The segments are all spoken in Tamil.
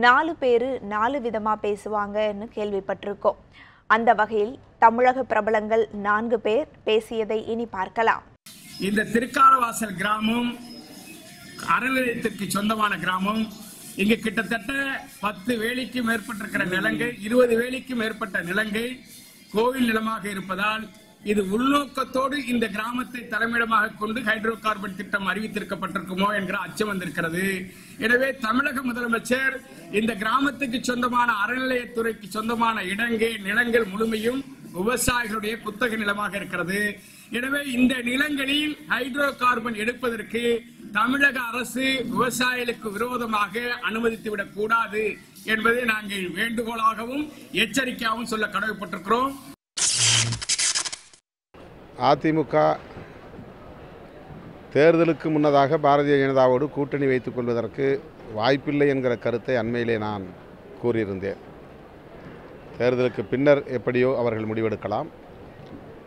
நாலு பேர் நாலு விதமாக பேசுவாங்கன்னு கேள்விப்பட்டிருக்கோம். அந்த வகையில் தமிழக பிரபலங்கள் நான்கு பேர் பேசியதை இனி பார்க்கலாம். இந்த திருக்காரவாசல் கிராமம் அறநிலையத்திற்கு சொந்தமான கிராமம். இங்கு கிட்டத்தட்ட பத்து வேலைக்கும் மேற்பட்டிருக்கிற நிலங்கள் இருபது வேலைக்கும் மேற்பட்ட நிலங்கள் கோவில் நிலமாக இருப்பதால் இது உள்நோக்கத்தோடு இந்த கிராமத்தை தலைமையிடமாக கொண்டு ஹைட்ரோ கார்பன் திட்டம் அறிவித்திருக்கப்பட்டிருக்குமோ என்கிற அச்சம் வந்திருக்கிறது. எனவே தமிழக முதலமைச்சர் இந்த கிராமத்துக்கு சொந்தமான அறநிலையத்துறைக்கு சொந்தமான இடங்கள் நிலங்கள் முழுமையும் விவசாயிகளுடைய குத்தக நிலமாக இருக்கிறது. எனவே இந்த நிலங்களில் ஹைட்ரோ கார்பன் எடுப்பதற்கு தமிழக அரசு விவசாயிகளுக்கு விரோதமாக அனுமதித்துவிடக் கூடாது என்பதை நாங்கள் வேண்டுகோளாகவும் எச்சரிக்கையாகவும் சொல்ல கடமைப்பட்டிருக்கிறோம். அதிமுக தேர்தலுக்கு முன்னதாக பாரதிய ஜனதாவோடு கூட்டணி வைத்துக் கொள்வதற்கு வாய்ப்பில்லை என்கிற கருத்தை அண்மையிலே நான் கூறியிருந்தேன். தேர்தலுக்கு பின்னர் எப்படியோ அவர்கள் முடிவெடுக்கலாம்.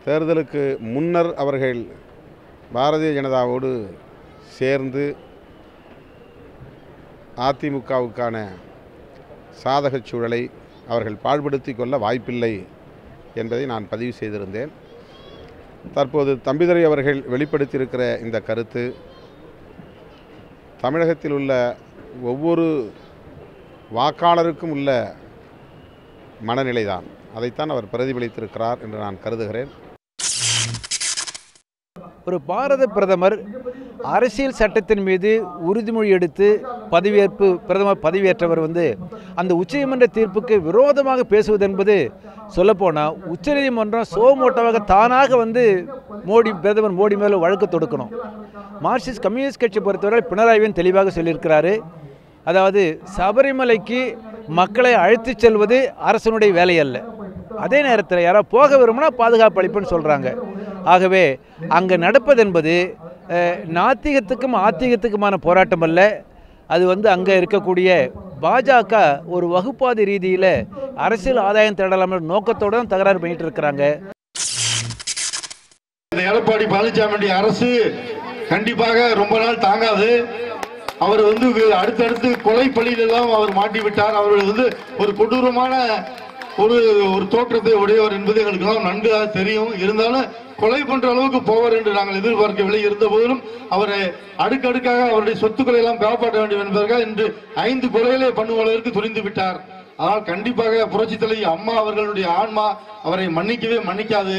தேர்தலுக்கு முன்னர் அவர்கள் பாரதிய ஜனதாவோடு சேர்ந்து அதிமுகவுக்கான சாதகச் சூழலை அவர்கள் பாழ்படுத்தி கொள்ள வாய்ப்பில்லை என்பதை நான் பதிவு செய்திருந்தேன். தற்போது தம்பிதுரை அவர்கள் வெளிப்படுத்தியிருக்கிற இந்த கருத்து தமிழகத்தில் உள்ள ஒவ்வொரு வாக்காளருக்கும் உள்ள மனநிலைதான். அதைத்தான் அவர் பிரதிபலித்திருக்கிறார் என்று நான் கருதுகிறேன். ஒரு பாரத பிரதமர் அரசியல் சட்டத்தின் மீது உறுதிமொழி எடுத்து பதவியேற்பு பிரதமர் பதவியேற்றவர் வந்து அந்த உச்சநீதிமன்ற தீர்ப்புக்கு விரோதமாக பேசுவது என்பது சொல்லப்போனால் உச்சநீதிமன்றம் சோமோட்டோவாக தானாக வந்து மோடி பிரதமர் மோடி மேலே வழக்கு தொடுக்கணும். மார்க்சிஸ்ட் கம்யூனிஸ்ட் கட்சி பொறுத்தவரை பினராயிவன் தெளிவாக சொல்லியிருக்கிறாரு. அதாவது சபரிமலைக்கு மக்களை அழைத்து செல்வது அரசனுடைய வேலை அல்ல அதே நேரத்தில் யாராவது போக விரும்பினா பாதுகாப்பு அளிப்புன்னு சொல்கிறாங்க ஆகவே அங்கே நடப்பது என்பது நாத்திகத்துக்கும் ஆத்திகத்துக்குமான போராட்டம் அல்ல. அது வந்து அங்கே இருக்கக்கூடிய பாஜக ஒரு வகுப்பாதி ரீதியில் அரசியல் ஆதாயம் தேடலாம் நோக்கத்தோடு தான் தகராறு பண்ணிட்டு இருக்கிறாங்க எடப்பாடி பழனிசாமி அரசு கண்டிப்பாக ரொம்ப நாள் தாங்காது. அவர் வந்து அடுத்தடுத்து கொலை பள்ளியிலெல்லாம் அவர் மாட்டி விட்டார் அவர் வந்து ஒரு கொடூரமான ஒரு ஒரு தோற்றத்தை உடையவர் என்பது எங்களுக்கெல்லாம் நன்காக நன்கு தெரியும். இருந்தாலும் கொலை பண்ற அளவுக்கு போவார் என்று நாங்கள் எதிர்பார்க்கவில்லை. இருந்த போதிலும் அவரை அடுக்கடுக்காக அவருடைய சொத்துக்களை எல்லாம் காப்பாற்ற வேண்டும் என்பதற்காக இன்று ஐந்து கொலைகளை பண்ணுவதற்கு துணிந்து விட்டார். ஆனால் கண்டிப்பாக புரட்சி தலைவி அம்மா அவர்களுடைய ஆன்மா அவரை மன்னிக்கவே மன்னிக்காது.